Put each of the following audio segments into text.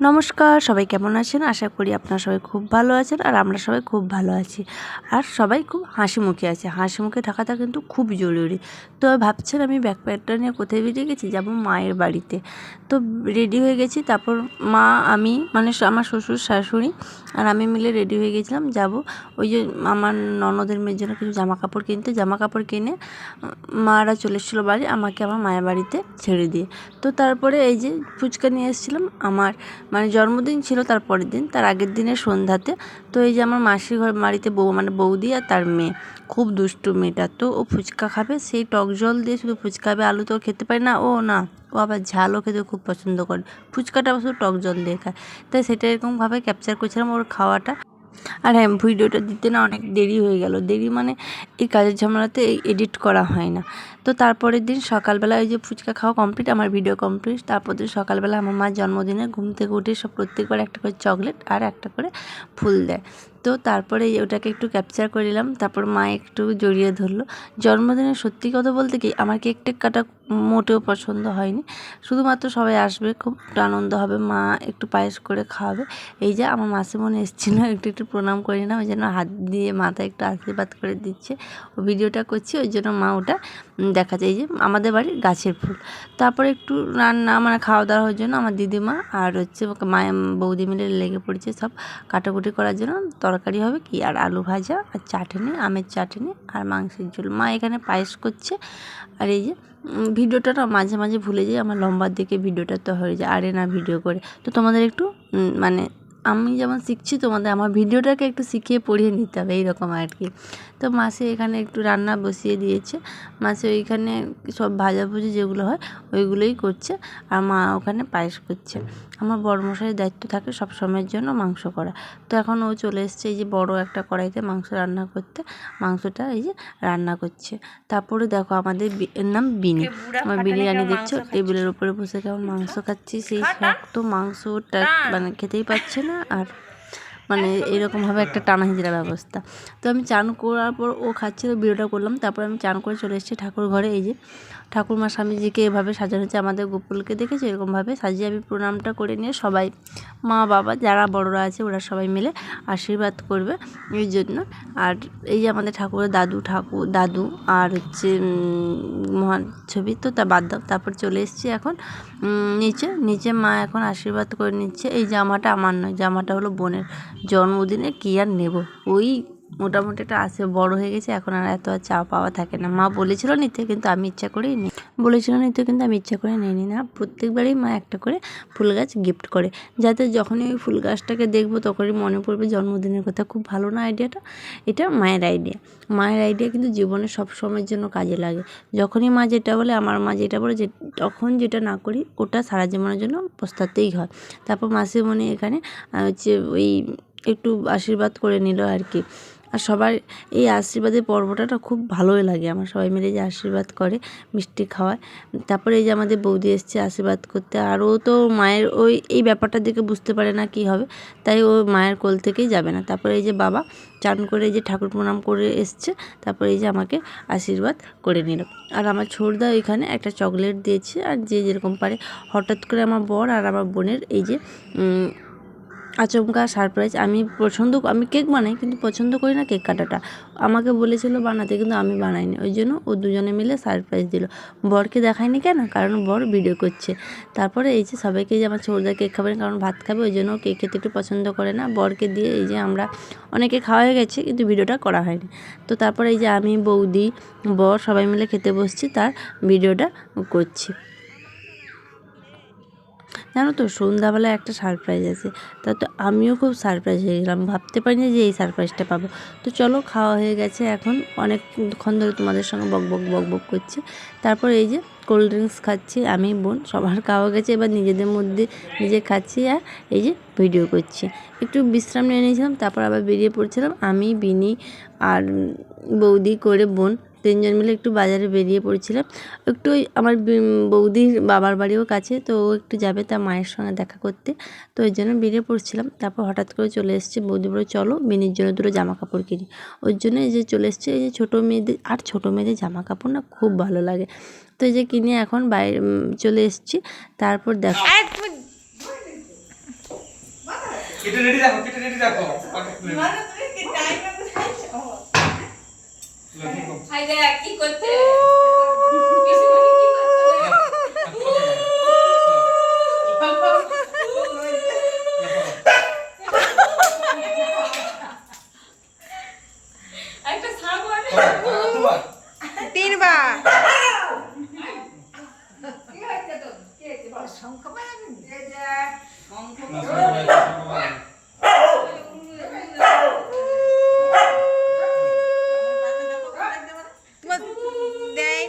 নমস্কার, সবাই কেমন আছেন? আশা করি আপনারা সবাই খুব ভালো আছেন আর আমরা সবাই খুব ভালো আছি। আর সবাই খুব হাসি মুখে আছে। হাসি মুখে থাকাটা কিন্তু খুব জরুরি। তো ভাবছেন আমি ব্যাকপ্যাকটা নিয়ে কোথায় বেরিয়ে গেছি? যাব মায়ের বাড়িতে। তো রেডি হয়ে গেছি। তারপর মা, আমি মানে আমার শ্বশুর, শাশুড়ি আর আমি মিলে রেডি হয়ে গেছিলাম। যাব ওই যে আমার ননদের মেয়ের জন্য কিছু জামা কাপড় কিনতে। জামা কাপড় কিনে মারা চলে এসেছিল বাড়ি। আমাকে আমার মায়ের বাড়িতে ছেড়ে দিয়ে। তো তারপরে এই যে ফুচকা নিয়ে এসেছিলাম আমার মানে জন্মদিন ছিল তার পরের দিন, তার আগের দিনের সন্ধ্যাতে। তো এই যে আমার মাসির ঘর বাড়িতে বউ মানে বৌদি আর তার মেয়ে, খুব দুষ্টু মেয়েটা। তো ও ফুচকা খাবে, সেই টক জল দিয়ে শুধু ফুচকা খাবে, আলু তো খেতে পারে না। ও না, ও আবার ঝালও খেতে খুব পছন্দ করে। ফুচকাটা শুধু টক জল দিয়ে খায়। তাই সেটা এরকমভাবে ক্যাপচার করছিলাম ওর খাওয়াটা। আর হ্যাঁ ভিডিওটা দিতে না অনেক দেরি হয়ে গেল। দেরি মানে এই কাজের ঝামেলাতে এডিট করা হয় না। তো তারপরের দিন সকালবেলা ওই যে ফুচকা খাওয়া কমপ্লিট আমার ভিডিও কমপ্লিট তারপর দিন সকালবেলা আমার মার জন্মদিনে ঘুম থেকে উঠে সব প্রত্যেকবার একটা করে চকলেট আর একটা করে ফুল দেয়। তো তারপরে ওটাকে একটু ক্যাপচার করে নিলাম। তারপর মা একটু জড়িয়ে ধরলো। জন্মদিনে সত্যি কথা বলতে কি, আমার কেক টেক কাটা মোটেও পছন্দ হয়নি। শুধুমাত্র সবাই আসবে, খুব আনন্দ হবে। মা একটু পায়েস করে খাওয়াবে। এই যে আমার মাসিমণি এসেছিল, একটু একটু প্রণাম করে নিলাম। ওই জন্য হাত দিয়ে মাথায় একটু আশীর্বাদ করে দিচ্ছে। ও ভিডিওটা করছি, ওই জন্য মা ওটা দেখা যায় এই যে আমাদের বাড়ির গাছের ফুল। তারপরে একটু রান্না মানে খাওয়া দাওয়ার জন্য আমার দিদিমা আর হচ্ছে মায়ের বৌদি মিলে লেগে পড়েছে সব কাটাকুটি করার জন্য। তরকারি হবে কি? আর আলু ভাজা, আর চাটনি, আমের চাটনি, আর মাংসের ঝোল। মা এখানে পায়েস করছে। আর এই যে ভিডিওটা না মাঝে মাঝে ভুলে যাই, আমার লম্বার দিকে ভিডিওটা তো হয়ে যায়। আরে না, ভিডিও করে। তো তোমাদের একটু মানে আমি যেমন শিখছি, তোমাদের আমার ভিডিওটাকে একটু শিখিয়ে পড়িয়ে নিতে হবে, এইরকম আর কি। তো মাসে এখানে একটু রান্না বসিয়ে দিয়েছে। মাসে ওইখানে সব ভাজাভুজি যেগুলো হয় ওইগুলোই করছে। আর মা ওখানে পায়েস করছে। আমার বড়মশাইয়ের দায়িত্ব থাকে সব সময়ের জন্য মাংস করা। তো এখন ও চলে এসছে এই যে বড় একটা কড়াইতে মাংস রান্না করতে। মাংসটা এই যে রান্না করছে। তারপরে দেখো আমাদের এর নাম বিনি। আমার বিরিয়ানি দেখছ? টেবিলের উপরে বসে কেমন মাংস খাচ্ছি। সেই শক্ত মাংসটা মানে খেতেই পাচ্ছে না আর মানে এরকমভাবে একটা টানা হিজড়া ব্যবস্থা। তো আমি চান করার পর ও খাচ্ছিল ভিডিওটা করলাম। তারপর আমি চান করে চলে এসেছি ঠাকুর ঘরে। এই যে ঠাকুরমা স্বামীজিকে এভাবে সাজানো হচ্ছে আমাদের গোপুলকে দেখেছি? এরকমভাবে সাজিয়ে আমি প্রণামটা করে নিয়ে সবাই, মা, বাবা, যারা বড়রা আছে, ওরা সবাই মিলে আশীর্বাদ করবে এই জন্য। আর এই যে আমাদের ঠাকুরের দাদু, ঠাকুর, দাদু, আর হচ্ছে মহান ছবি। তো তা বাদ দাও, তারপর চলে এসেছি এখন নিচে। নিচে মা এখন আশীর্বাদ করে নিচ্ছে। এই জামাটা আমার নয়, জামাটা হলো বোনের। জন্মদিনে কী আর নেব? ওই মোটামুটি একটা আছে, বড় হয়ে গেছে, এখন আর এত আর চা পাওয়া থাকে না। মা বলেছিল নিতে, কিন্তু আমি ইচ্ছা করেই নিই বলেছিল নিতে কিন্তু আমি ইচ্ছা করে নিই না। প্রত্যেকবারই মা একটা করে ফুল গাছ গিফট করে। যাতে যখনই ওই ফুল গাছটাকে দেখব তখনই মনে পড়বে জন্মদিনের কথা। খুব ভালো না আইডিয়াটা এটা মায়ের আইডিয়া মায়ের আইডিয়া কিন্তু জীবনে সব সময়ের জন্য কাজে লাগে। যখনই মা যেটা বলে, আমার মা যেটা বলে, যে তখন যেটা না করি, ওটা সারা জীবনের জন্য পস্তাতেই হয়। তারপর মনে এখানে হচ্ছে ওই একটু আশীর্বাদ করে নিল আর কি। আর সবার এই আশীর্বাদের পর্বটা খুব ভালোই লাগে। আমার সবাই মিলে যে আশীর্বাদ করে মিষ্টি খাওয়ায়। তারপরে এই যে আমাদের বৌদি এসছে আশীর্বাদ করতে, আর ও তো মায়ের ওই, এই ব্যাপারটার দিকে বুঝতে পারে না কি হবে, তাই ও মায়ের কোল থেকেই যাবে না। তারপরে এই যে বাবা চান করে এই যে ঠাকুর প্রণাম করে এসছে, তারপরে এই যে আমাকে আশীর্বাদ করে নিল। আর আমার ছোটদা ওইখানে একটা চকলেট দিয়েছে, আর যে যেরকম পারে। হঠাৎ করে আমার বর আর আমার বোনের এই যে আচমকা, সারপ্রাইজ, আমি পছন্দ আমি কেক বানাই, কিন্তু পছন্দ করি না কেক কাটাটা। আমাকে বলেছিল বানাতে, কিন্তু আমি বানাইনি। ওই জন্য ও দুজনে মিলে সারপ্রাইজ দিল। বরকে দেখায়নি কেন? কারণ বর ভিডিও করছে। তারপরে এই যে সবাইকে যে আমার ছোটদা কেক খাবে কারণ ভাত খাবে, ওই জন্য কেক খেতে একটু পছন্দ করে না। বরকে দিয়ে এই যে আমরা অনেকে খাওয়া হয়ে গেছে, কিন্তু ভিডিওটা করা হয়নি। তো তারপরে এই যে আমি, বৌদি, বর সবাই মিলে খেতে বসছি, তার ভিডিওটা করছি। জানো তো, সন্ধ্যাবেলায় একটা সারপ্রাইজ আছে। তা তো আমিও খুব সারপ্রাইজ হয়ে গেলাম। ভাবতে পারিনি যে এই সারপ্রাইজটা পাবো। তো চলো, খাওয়া হয়ে গেছে এখন। অনেকক্ষণ ধরে তোমাদের সঙ্গে বক বক বক বক করছে। তারপর এই যে কোল্ড ড্রিঙ্কস খাচ্ছি আমি, বোন। সবার খাওয়া গেছে, এবার নিজেদের মধ্যে নিজে খাচ্ছি আর এই যে ভিডিও করছি। একটু বিশ্রাম নিয়ে নিয়েছিলাম, তারপর আবার বেরিয়ে পড়ছিলাম। আমি, বিনি আর বৌদি করে বোন তিনজন মিলে একটু বাজারে বেরিয়ে পড়ছিলাম। একটু ওই আমার বৌদির বাবার বাড়িও কাছে তো ও একটু যাবে তার মায়ের সঙ্গে দেখা করতে। তো ওই জন্য বেরিয়ে পড়ছিলাম। তারপর হঠাৎ করে চলে এসছে বৌদি বলে চলো বিনির জন্য দুটো জামা কাপড় কিনি। ওই জন্য এই যে চলে এসছে এই যে ছোটো মেয়েদের আর ছোটো মেয়েদের জামা কাপড় না খুব ভালো লাগে। তো এই যে কিনে এখন বাইরে চলে এসছি। তারপর দেখো। কেটে রেডি রাখো কেটে রেডি রাখো ঠিক আছে। হাই দেখ কি করতে পিসিমণি কি করতে একটা সাবান করো, আর দুবার। তিনবার কি হচ্ছে তো কি হচ্ছে বল শঙ্খ বাজাবি এই যে অঙ্ক না, সবাই, সবাই। তোমার দেয়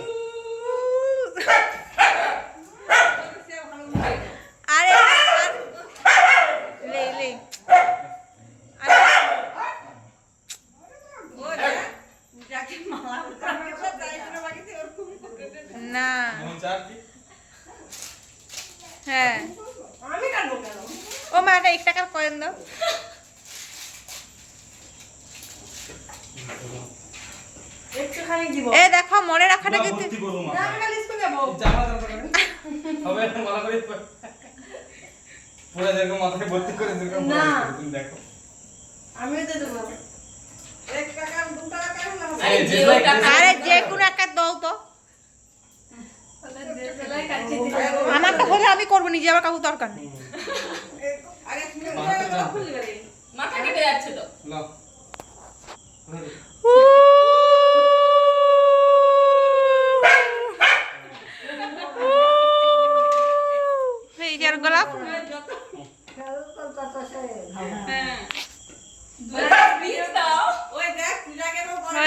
আরে আর- লে লে আরে যাকে মালা উঠাবে তাই করে বাকিতে ওরকম করে না এমন চার কি? হ্যাঁ আমি কেন কেন ও মা একটা এক টাকার কয়েন দাও একটুখানি দিব এ দেখো মনে রাখাটা না, কিন্তু ভর্তি করো মা। না আমি খালি স্কুল যাব জামা দাও তো করে। হবে এখন মালা করে পরে যেরকম মাথায় ভর্তি করে যেরকম না। মালা করে, তুমি দেখো আমিও তো দেবো এক টাকা দু টাকা কেন হবে? আরে, যে কোনো একটা দাও তো। দেশলাই কাছে হলে আমি করব নিজে আমার কাউ দরকার নেই আগে তুমি মাথাটা টাকা দাও। খুলবে রে মাথা কেটে যাচ্ছে তো লাও। এই যে আর গোলাপ হ্যাঁ দুটো পিস দাও ওই দেখ পূজাকে তো বড় হয়েছে। ওই রকম হয়েছে দাঁড়াও এটা ছবি তুলবো, এটা তো ছবি তুলবো দিবেনি বলো। সর্বপ্রথম পেনকালো লোক তো জানা রাখবে শোনো, চুলটা দাও। তা বৈশাখ জ্যৈষ্ঠ আষাঢ় শ্রাবণ মাসে আবার হুম দাও ঝির হয়ে যায় ফাল্গুন মাসে মাঘ মাসে শ্রাবণ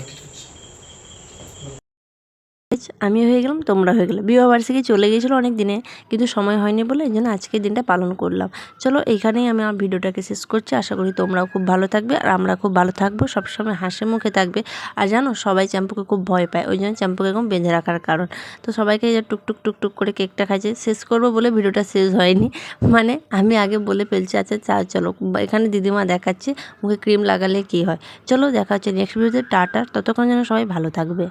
আমি হয়ে গেলাম, তোমরা হয়ে গেলে। বিবাহ বার্ষিকী চলে গিয়েছিল অনেক দিনে কিন্তু সময় হয়নি বলে এই জন্য আজকের দিনটা পালন করলাম। চলো, এইখানেই আমি আমার ভিডিওটাকে শেষ করছি। আশা করি তোমরাও খুব ভালো থাকবে আর আমরা খুব ভালো থাকব। সবসময় হাসি মুখে থাকবে। আর জানো, সবাই চ্যাম্পুকে খুব ভয় পায়। ওই জন্য চ্যাম্পুকে এখন বেঁধে রাখার কারণ। তো সবাইকে যে টুকটুক টুকটুক করে কেকটা খাইছে, শেষ করব বলে ভিডিওটা শেষ হয়নি। মানে আমি আগে বলে ফেলছি আচ্ছা চা, চলো। এখানে দিদিমা দেখাচ্ছে, মুখে ক্রিম লাগালে কী হয়। চলো, দেখা হচ্ছে নেক্সট ভিডিওতে টাটা। ততক্ষণ যেন সবাই ভালো থাকবে।